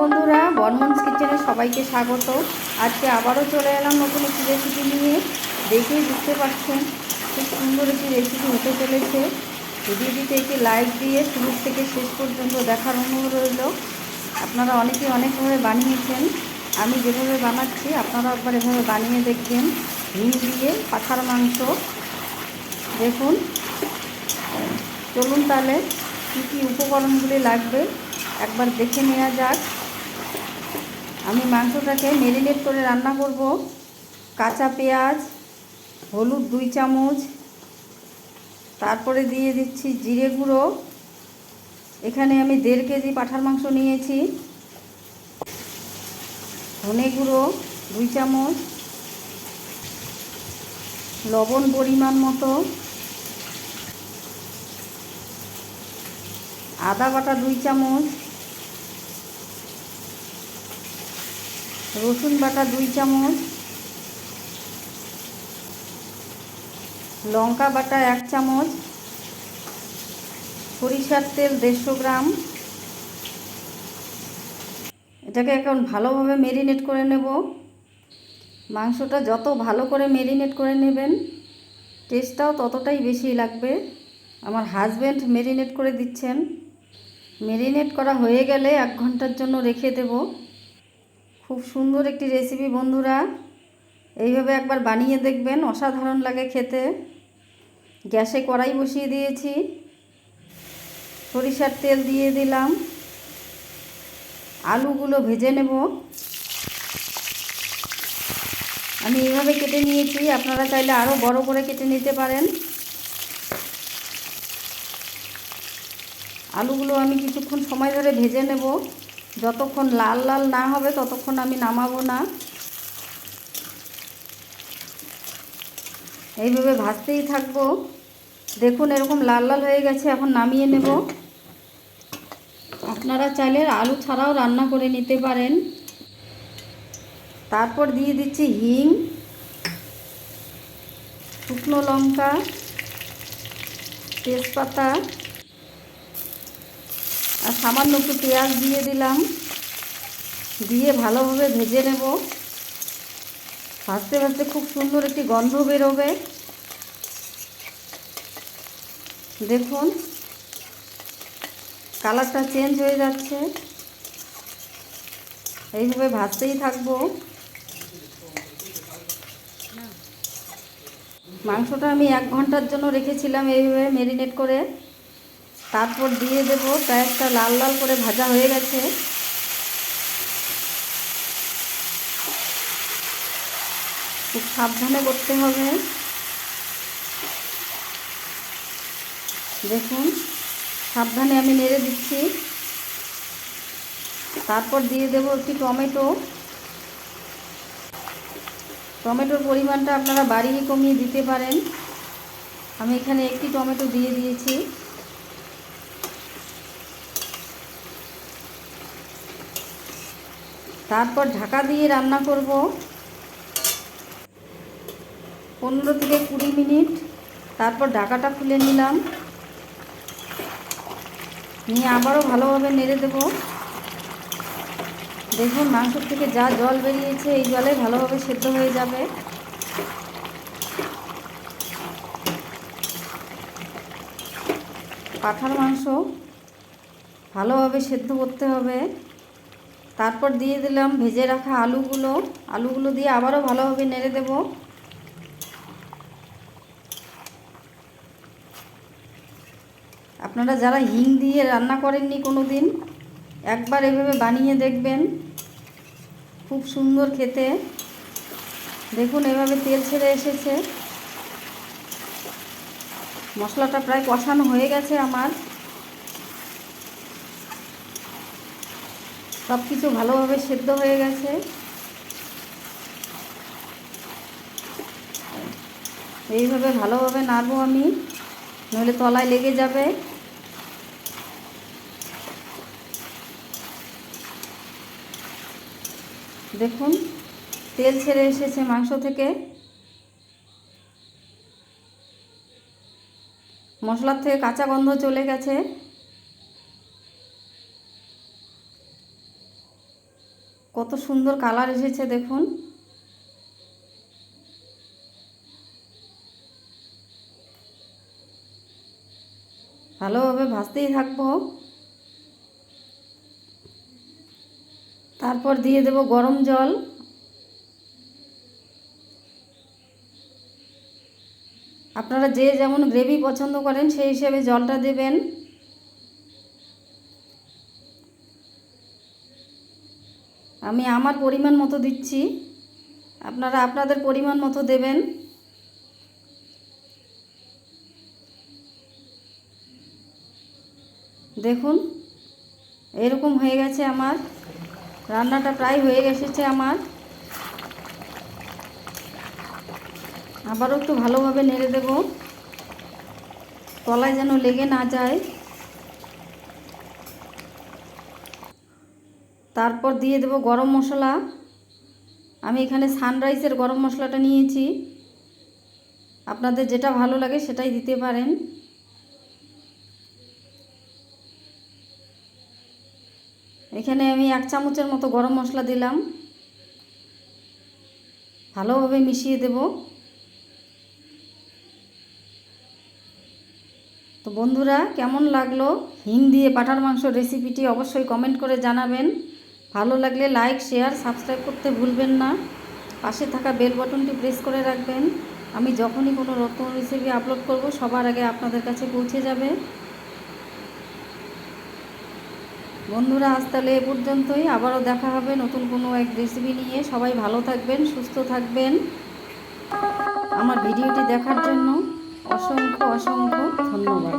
বন্ধুরা বর্মন্স কিচেনে সবাইকে স্বাগত। আজকে আবারও চলে এলাম নতুন একটি রেসিপি নিয়ে। দেখেই বুঝতে পারছেন, খুব সুন্দর একটি রেসিপি হতে চলেছে। ভিডিওটিতে একটি লাইক দিয়ে শুরু থেকে শেষ পর্যন্ত দেখার অনুরোধ রইল। আপনারা অনেকে অনেকভাবে বানিয়েছেন। আমি যেভাবে বানাচ্ছি আপনারা একবার এভাবে বানিয়ে দেখবেন। হিং দিয়ে পাঠার মাংস। দেখুন, চলুন তাহলে কী কী উপকরণগুলি লাগবে, একবার দেখে নেওয়া যাক। আমি মাংসটাকে মেরিনেট করে রান্না করব। কাঁচা পেঁয়াজ, হলুদ দুই চামচ, তারপরে দিয়ে দিচ্ছি জিরে গুঁড়ো। এখানে আমি দেড় কেজি পাঠার মাংস নিয়েছি। ধনে গুঁড়ো দুই চামচ। লবণ পরিমাণ মতো। আদা বাটা দুই চামচ। রসুন বাটা দুই চামচ, লঙ্কা বাটা এক চামচ, সরিষার তেল দেড়শো গ্রাম। এটাকে এখন ভালোভাবে মেরিনেট করে নেব। মাংসটা যত ভালো করে মেরিনেট করে নেবেন টেস্টটাও ততটাই বেশি লাগবে। আমার হাজব্যান্ড মেরিনেট করে দিচ্ছেন। মেরিনেট করা হয়ে গেলে এক ঘণ্টার জন্য রেখে দেব। খুব সুন্দর একটি রেসিপি বন্ধুরা। এইভাবে একবার বানিয়ে দেখবেন, অসাধারণ লাগে খেতে। গ্যাসে কড়াই বসিয়ে দিয়েছি। সরিষার তেল দিয়ে দিলাম। আলুগুলো ভেজে নেব। আমি এইভাবে কেটে নিয়েছি। আপনারা চাইলে আরও বড় করে কেটে নিতে পারেন। আলুগুলো আমি কিছুক্ষণ সময় ধরে ভেজে নেব। যতক্ষণ লাল লাল না হবে, ততক্ষণ আমি নামাবো না। এইভাবে ভাজতেই থাকব। দেখুন, এরকম লাল লাল হয়ে গেছে, এখন নামিয়ে নেব। আপনারা চাইলে আলু ছাড়াও রান্না করে নিতে পারেন। তারপর দিয়ে দিচ্ছি হিং, শুকনো লঙ্কা, তেজপাতা। আর সামান্য একটু পেঁয়াজ দিয়ে দিলাম। দিয়ে ভালোভাবে ভেজে নেব। ভাজতে ভাজতে খুব সুন্দর একটি গন্ধ বেরোবে। দেখুন, কালারটা চেঞ্জ হয়ে যাচ্ছে। এইভাবে ভাজতেই থাকব। মাংসটা আমি এক ঘণ্টার জন্য রেখেছিলাম এইভাবে মেরিনেট করে। তারপর দিয়ে দেবো পেঁয়াজটা লাল লাল করে ভাজা হয়ে গেছে। খুব সাবধানে করতে হবে। দেখুন, সাবধানে আমি নেড়ে দিচ্ছি। তারপর দিয়ে দেবো একটি টমেটো। টমেটোর পরিমাণটা আপনারা বাড়িয়ে কমিয়ে দিতে পারেন। আমি এখানে একটি টমেটো দিয়ে দিয়েছি। তারপর ঢাকা দিয়ে রান্না করব। পনেরো থেকে কুড়ি মিনিট। তারপর ঢাকাটা খুলে নিলাম। নিয়ে আবারও ভালোভাবে নেড়ে দেব। দেখুন মাংস থেকে যা জল বেরিয়েছে, এই জলে ভালোভাবে সেদ্ধ হয়ে যাবে। পাঠার মাংস ভালোভাবে সেদ্ধ করতে হবে। তারপর দিয়ে দিলাম ভেজে রাখা আলুগুলো। আলুগুলো দিয়ে আবারও ভালোভাবে নেড়ে দেব। আপনারা যারা হিং দিয়ে রান্না করেননি কোনো দিন একবার এভাবে বানিয়ে দেখবেন। খুব সুন্দর খেতে। দেখুন, এভাবে তেল ছেড়ে এসেছে। মশলাটা প্রায় কষানো হয়ে গেছে আমার। সব কিছু ভালোভাবে সেদ্ধ হয়ে গেছে। এইভাবে ভালোভাবে নাড়বো আমি, নইলে তলায় লেগে যাবে। দেখুন, তেল ছেড়ে এসেছে মাংস থেকে। মশলার থেকে কাঁচা গন্ধ চলে গেছে। কত সুন্দর কালার এসেছে দেখুন। ভালোভাবে ভাজতেই থাকব। তারপর দিয়ে দেব গরম জল। আপনারা যে যেমন গ্রেভি পছন্দ করেন সেই হিসেবে জলটা দেবেন। আমি আমার পরিমাণ মতো দিচ্ছি। আপনারা আপনাদের পরিমাণ মতো দেবেন। দেখুন, এরকম হয়ে গেছে আমার। রান্নাটা প্রায় হয়ে গেছে আমার। আবারও একটু ভালোভাবে নেড়ে দেব। তলায় যেন লেগে না যায়। তারপর দিয়ে দেব গরম মশলা। আমি এখানে সানরাইসের গরম মশলাটা নিয়েছি। আপনাদের যেটা ভালো লাগে সেটাই দিতে পারেন। এখানে আমি এক চামচের মতো গরম মশলা দিলাম। ভালোভাবে মিশিয়ে দেব। তো বন্ধুরা, কেমন লাগল? হিং দিয়ে পাঠার মাংস রেসিপিটি অবশ্যই কমেন্ট করে জানাবেন। ভালো লাগলে লাইক শেয়ার সাবস্ক্রাইব করতে ভুলবেন না। পাশে থাকা বেল বটনটি প্রেস করে রাখবেন। আমি যখনই কোনো নতুন রেসিপি আপলোড করব, সবার আগে আপনাদের কাছে পৌঁছে যাবে। বন্ধুরা, আজ তাহলে এ পর্যন্তই। আবারও দেখা হবে নতুন কোনো এক রেসিপি নিয়ে। সবাই ভালো থাকবেন, সুস্থ থাকবেন। আমার ভিডিওটি দেখার জন্য অসংখ্য অসংখ্য ধন্যবাদ।